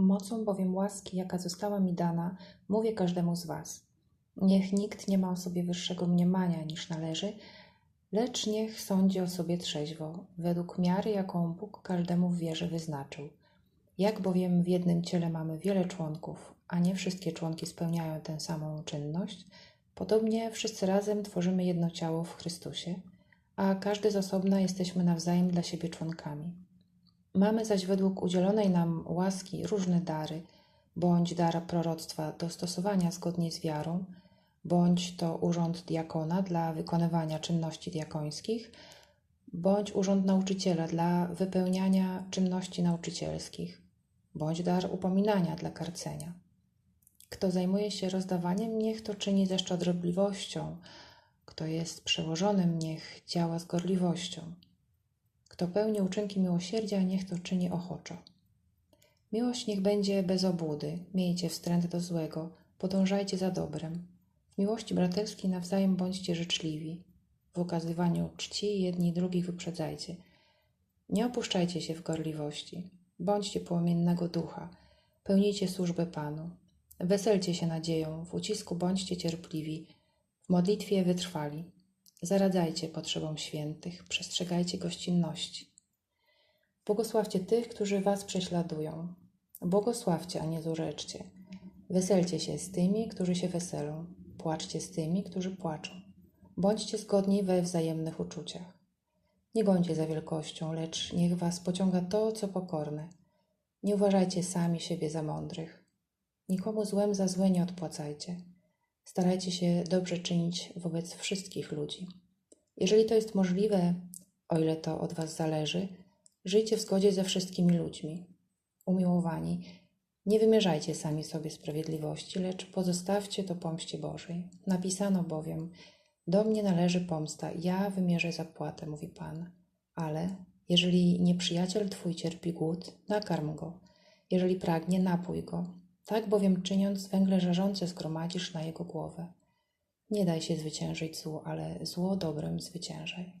Mocą bowiem łaski, jaka została mi dana, mówię każdemu z Was. Niech nikt nie ma o sobie wyższego mniemania niż należy, lecz niech sądzi o sobie trzeźwo, według miary, jaką Bóg każdemu w wierze wyznaczył. Jak bowiem w jednym ciele mamy wiele członków, a nie wszystkie członki spełniają tę samą czynność, podobnie wszyscy razem tworzymy jedno ciało w Chrystusie, a każdy z osobna jesteśmy nawzajem dla siebie członkami. Mamy zaś według udzielonej nam łaski różne dary, bądź dar proroctwa do stosowania zgodnie z wiarą, bądź to urząd diakona dla wykonywania czynności diakońskich, bądź urząd nauczyciela dla wypełniania czynności nauczycielskich, bądź dar upominania dla karcenia. Kto zajmuje się rozdawaniem, niech to czyni ze szczodrobliwością, kto jest przełożonym, niech działa z gorliwością. Kto pełni uczynki miłosierdzia, niech to czyni ochoczo. Miłość niech będzie bez obłudy, miejcie wstręt do złego, podążajcie za dobrem. W miłości braterskiej nawzajem bądźcie życzliwi. W okazywaniu czci jedni drugich wyprzedzajcie. Nie opuszczajcie się w gorliwości. Bądźcie płomiennego ducha. Pełnijcie służbę Panu. Weselcie się nadzieją, w ucisku bądźcie cierpliwi, w modlitwie wytrwali. Zaradzajcie potrzebom świętych, przestrzegajcie gościnności. Błogosławcie tych, którzy was prześladują. Błogosławcie, a nie zureczcie. Weselcie się z tymi, którzy się weselą. Płaczcie z tymi, którzy płaczą. Bądźcie zgodni we wzajemnych uczuciach. Nie gońcie za wielkością, lecz niech was pociąga to, co pokorne. Nie uważajcie sami siebie za mądrych. Nikomu złem za złe nie odpłacajcie. Starajcie się dobrze czynić wobec wszystkich ludzi. Jeżeli to jest możliwe, o ile to od Was zależy, żyjcie w zgodzie ze wszystkimi ludźmi. Umiłowani, nie wymierzajcie sami sobie sprawiedliwości, lecz pozostawcie to pomście Bożej. Napisano bowiem: Do mnie należy pomsta, ja wymierzę zapłatę, mówi Pan. Ale jeżeli nieprzyjaciel twój cierpi głód, nakarm go. Jeżeli pragnie, napój go. Tak bowiem czyniąc, węgle żarzące zgromadzisz na jego głowę. Nie daj się zwyciężyć złu, ale zło dobrem zwyciężaj.